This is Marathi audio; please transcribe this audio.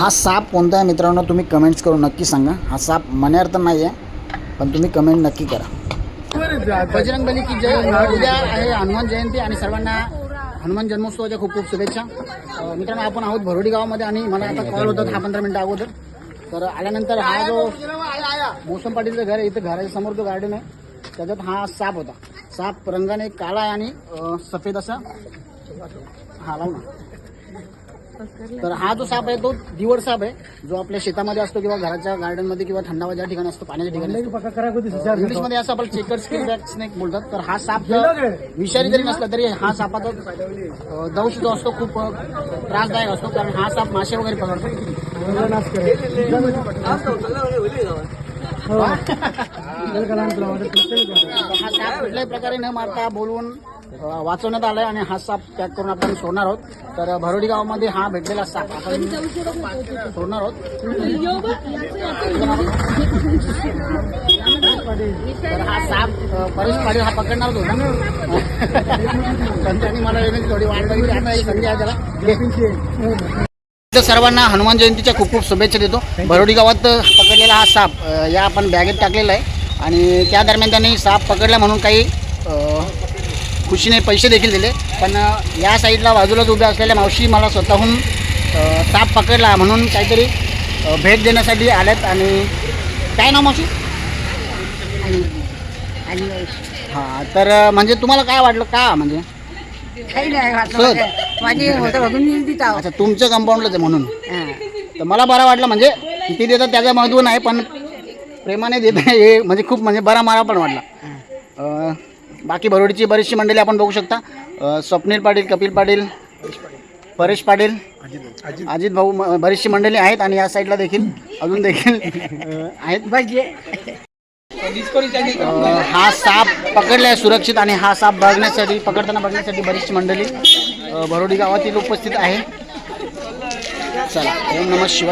हा साप कोणता आहे मित्रांनो? तुम्ही कमेंट्स करून नक्की सांगा. हा साप मण्यार तर नाही आहे पण तुम्ही कमेंट नक्की करा. बजरंग बली की जय. उद्या आहे हनुमान जयंती आणि सर्वांना हनुमान जन्मोत्सवाच्या खूप खूप शुभेच्छा. मित्रांनो आपण आहोत भरोडी गावामध्ये आणि मला आता कॉल होता दहा पंधरा मिनिटं अगोदर. तर आल्यानंतर हा जो मोसम पाटीलचं घर आहे इथं घराच्या समोर जो गार्डन आहे त्याच्यात हा साप होता. साप रंगाने काळा आहे आणि सफेद असा. हा लाव ना. तर हा जो साप आहे तो दिवड साप आहे जो आपल्या शेतामध्ये असतो किंवा घराच्या गार्डनमध्ये किंवा थंडावा ज्या ठिकाणी असतो पाण्याच्या ठिकाणी. इंग्लिशमध्ये असं आपण चेकर स्किन बॅक स्नेक बोलतात तर हा साप विषारी जरी नसला तरी हा सापाचा दंश जो असतो खूप त्रासदायक असतो कारण हा साप मासे वगैरे पकडतो. तर हा साप कुठल्याही प्रकारे न मारता बोलवून वाचवण्यात आलाय आणि हा साप पॅक करून आपण सोडणार आहोत. तर भरोडी गावामध्ये हा भेटलेला साप आपण सोडणार आहोत. तर हा साप परेश पाटील हा पकडणार होतो. पण त्यांनी मला थोडी वाट बघितली आता ही संधी आहे त्याला. तर सर्वांना हनुमान जयंतीच्या खूप खूप शुभेच्छा देतो. भरोडी गावात पकडलेला हा साप या आपण बॅगेत टाकलेला आहे. आणि त्या दरम्यान त्यांनी साप पकडला म्हणून काही खुशीने पैसे देखील दिले. पण या साईडला बाजूलाच उभ्या असलेल्या मावशी मला स्वतःहून साप पकडला म्हणून काहीतरी भेट देण्यासाठी आल्यात आणि काय नाव मावशी? हां तर म्हणजे तुम्हाला काय वाटलं? का म्हणजे? काही नाही. अच्छा तुमच्या कंपाऊंडलाच आहे म्हणून. तर मला बरं वाटलं म्हणजे किती देतात त्याचं महत्त्व नाही पण प्रेमाने देत हे म्हणजे खूप म्हणजे बरा मला पण वाटला. बाकी भरोडीची बरीचशी मंडळी आपण बघू शकता. स्वप्नील पाटील कपिल पाटील परेश पाटील अजित भाऊ म- बरीचशी मंडळी आहेत आणि या साईडला देखील अजून देखील आहेत. हा साप पकडलाय सुरक्षित आणि हा साप बघण्यासाठी पकडताना बघण्यासाठी बरीचशी मंडळी अं, भरोडी गावातील उपस्थित आहे. चला ओम नमः शिवाय.